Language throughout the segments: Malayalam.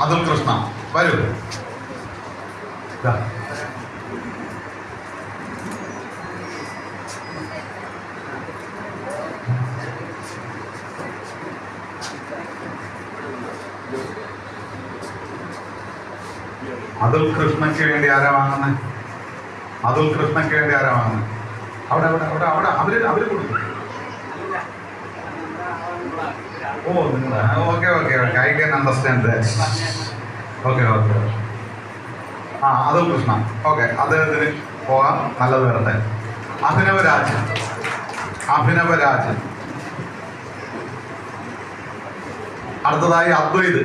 അതുൽ കൃഷ്ണ. വരൂ. അതുൽ കൃഷ്ണയ്ക്ക് വേണ്ടി ആരാ വാങ്ങുന്നത് അതുൽ കൃഷ്ണയ്ക്ക് വേണ്ടി ആരാ വാങ്ങുന്നത് അവിടെ അവിടെ അവിടെ അവിടെ. അവർ അവർ കൊടുക്കും. ഓ okay okay. Okay I can understand okay okay ആ അതുൽ കൃഷ്ണ ഓക്കെ അദ്ദേഹത്തിന് പോകാം നല്ലത് വരട്ടെ. അഭിനവരാജൻ. അഭിനവരാജൻ. അടുത്തതായി അദ്വൈത്.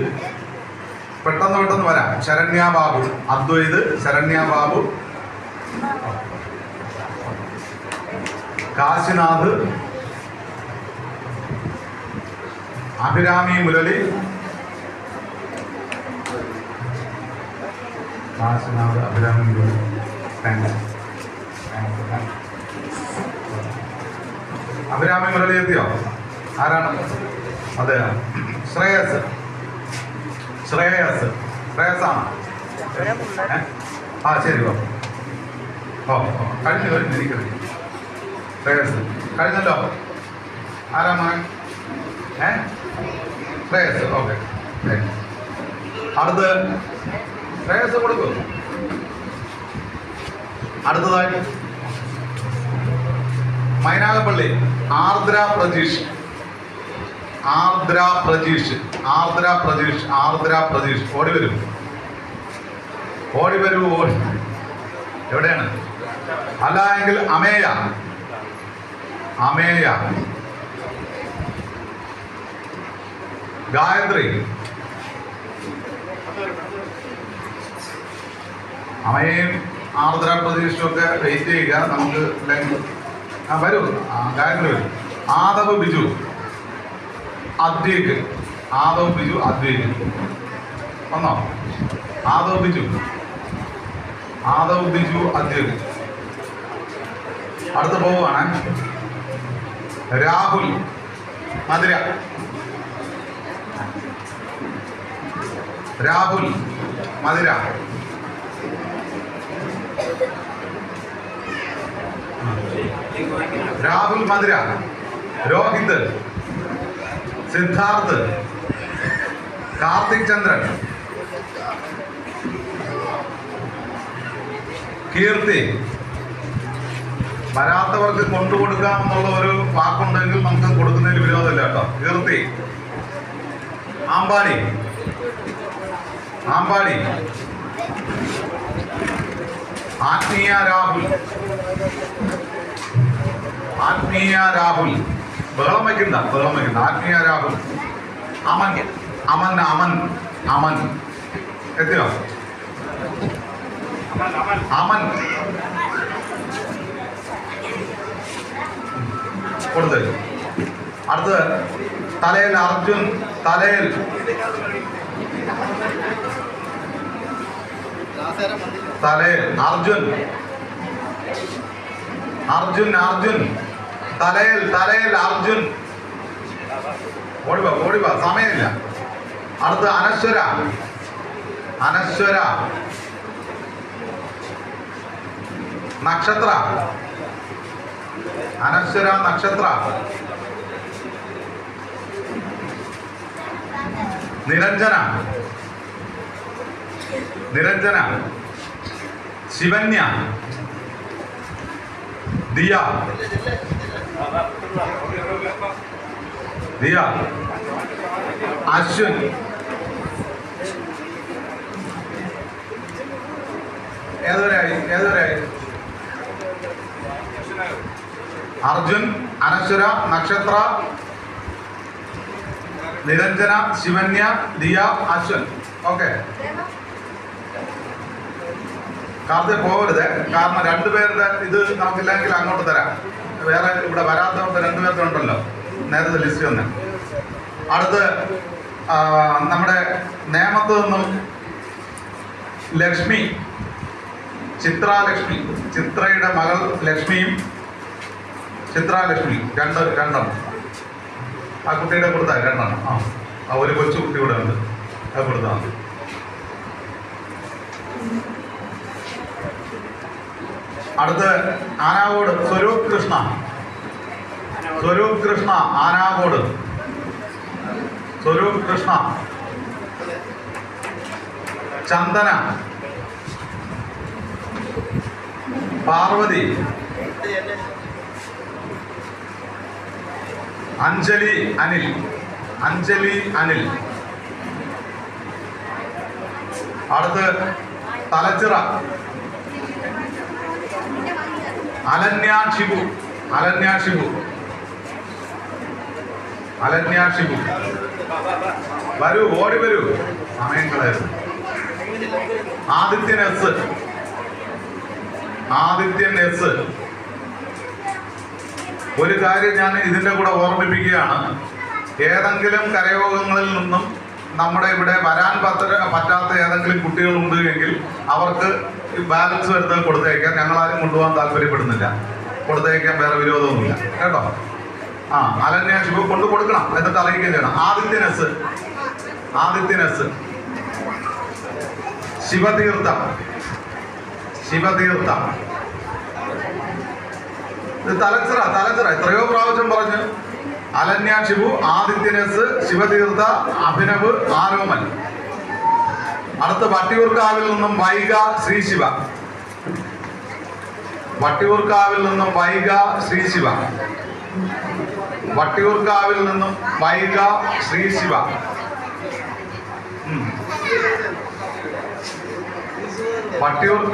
പെട്ടെന്ന് പെട്ടെന്ന് വരാം. ശരണ്യ ബാബു. അദ്വൈത് ശരണ്യ ബാബു. കാശിനാഥ് അഭിരാമി മുരളി. കാശിനാഥ് അഭിരാമി മുരളി. Thank you. അഭിരാമി മുരളി എത്തിയോ? ആരാണ്? അതെ. ശ്രേയസ്. ശ്രേയസ്. ശ്രേയസാണ് ആ ശരി ഓ. ഓ കഴിഞ്ഞു കഴിഞ്ഞു എനിക്കറിയാം ശ്രേയസ്. കഴിഞ്ഞല്ലോ. ആരാ മകൻ? ശ്രേയസ് ഓക്കെ അടുത്ത് ശ്രേയസ് കൊടുക്കും. അടുത്തതായി മൈനാഗപ്പള്ളി ആർദ്ര പ്രജീഷ് ആർദ്ര പ്രജീഷ് ആർദ്ര പ്രജീഷ് ആർദ്ര പ്രജീഷ് ഓടി വരും. ഓടി വരൂ ഓടി എവിടെയാണ്? അല്ല എങ്കിൽ അമേയ. അമേയ. ഗായത്രി. അമ്മയെയും ആർദ്ര പ്രതീക്ഷയൊക്കെ വെയിറ്റ് ചെയ്യുക. നമുക്ക് ആ വരൂ. ഗായത്രി വരും. ആദവ് ബിജു. അദ്വീക് ആദവ് ബിജു അദ്വീക് വന്നോ? ആദവ് ബിജു. ആദവ് ബിജു അദ്വീക് അടുത്ത് പോവുകയാണ്. രാഹുൽ. മധുര. രാഹുൽ മധുര. രാഹുൽ മധുര. രോഹിത് സിദ്ധാർത്ഥ് കാർത്തിക് ചന്ദ്രൻ. കീർത്തി. വരാത്തവർക്ക് കൊണ്ടുകൊടുക്കാം എന്നുള്ള ഒരു വാക്കുണ്ടെങ്കിൽ നമുക്ക് കൊടുക്കുന്നതിൽ വിരോധമില്ല കേട്ടോ. കീർത്തി. ആമ്പാടി ആമ്പാടി. ആത്മീയ രാഹുൽ. ആത്മീയ രാഹുൽ. ബഹളം വയ്ക്കണ്ട ബഹളം വയ്ക്കണ്ട. ആത്മീയ രാഹുൽ. അമൻ അമൻ അമൻ അമൻ. എത്തിയോ? അമൻ. കൊടുത്തു. അടുത്ത് തലയിൽ അർജുൻ തലയിൽ തലയിൽ അർജുൻ. അർജുൻ അർജുൻ. തലയിൽ തലയിൽ അർജുൻ. ഓടിവാ ഓടിവാ സമയമില്ല. അടുത്ത അനശ്വര. അനശ്വര. നക്ഷത്ര. അനശ്വര നക്ഷത്ര. നിരഞ്ജന. നിരഞ്ജന ശിവന്യ ദിയ. ദിയ. അശ്വിൻ. ഏതുവരെയായി ഏതുവരെയായി അർജുൻ അനശ്വര നക്ഷത്ര നിരഞ്ജന ശിവന്യ ദിയ അശ്വൻ. ഓക്കെ. കാർത്തിക് പോകരുത്. കാരണം രണ്ടുപേരുടെ ഇത് നമുക്കില്ലെങ്കിൽ അങ്ങോട്ട് തരാം. വേറെ ഇവിടെ വരാത്തവർക്ക് രണ്ടുപേരുടെ ഉണ്ടല്ലോ. നേരത്തെ ലിസ്റ്റ് തന്നെ. അടുത്ത് നമ്മുടെ നേമത്ത് നിന്നും ലക്ഷ്മി ചിത്ര ലക്ഷ്മി ചിത്രയുടെ മകൾ ലക്ഷ്മിയും ചിത്ര ലക്ഷ്മി രണ്ട് രണ്ടെണ്ണം. ആ കുട്ടിയുടെ കൊടുത്താൽ രണ്ടെണ്ണം. ആ ഒരു കൊച്ചു കുട്ടി കൂടെ ഉണ്ട്. അത് കൊടുത്താൽ മതി. അടുത്ത് ആനാവോട് സ്വരൂപ് കൃഷ്ണ. സ്വരൂപ് കൃഷ്ണ ആനാവോട്. സ്വരൂപ് കൃഷ്ണ. ചന്ദന. പാർവതി. അഞ്ജലി അനിൽ. അഞ്ജലി അനിൽ. അടുത്ത് തലച്ചിറ. അലന്യ ഷിബു അലന്യ ഷിബു അലന്യ ഷിബു വരൂ ഓടി വരൂ. സമയങ്ങളായിരുന്നു ആദിത്യൻ എസ് ആദിത്യൻ എസ് ഒരു കാര്യം ഞാൻ ഇതിന്റെ കൂടെ ഓർമ്മിപ്പിക്കുകയാണ്. ഏതെങ്കിലും കരയോഗങ്ങളിൽ നിന്നും നമ്മുടെ ഇവിടെ വരാൻ പറ്റ പറ്റാത്ത ഏതെങ്കിലും കുട്ടികളുണ്ട് എങ്കിൽ അവർക്ക് ബാലൻസ് വരുന്നത് ഞങ്ങൾ ആരും കൊണ്ടുപോകാൻ താല്പര്യപ്പെടുന്നില്ല. കൊടുത്തേക്കാൻ വേറെ വിരോധമൊന്നുമില്ല. കേട്ടോ? ആ അലന്യ ശിവ കൊണ്ടു കൊടുക്കണം. എന്നിട്ട് അറിയിക്കുകയും ചെയ്യണം. ആദിത്യനസ് ആദിത്യനസ് ശിവതീർത്ഥ. ശിവതീർത്ഥ. തലച്ചിറ തലച്ചിറ. എത്രയോ പ്രാവശ്യം പറഞ്ഞു അലന്യ ശിവു ആദിത്യനസ് ശിവതീർത്ഥ അഭിനവ് ആരോമൻ. അടുത്ത വട്ടിയൂർക്കാവിൽ നിന്നും വൈഗ ശ്രീ ശിവ. വട്ടിയൂർക്കാവിൽ നിന്നും വൈഗ ശ്രീ ശിവ. വട്ടിയൂർക്കാവിൽ നിന്നും വൈഗ ശ്രീ ശിവ. വട്ടിയൂർക്കാവ്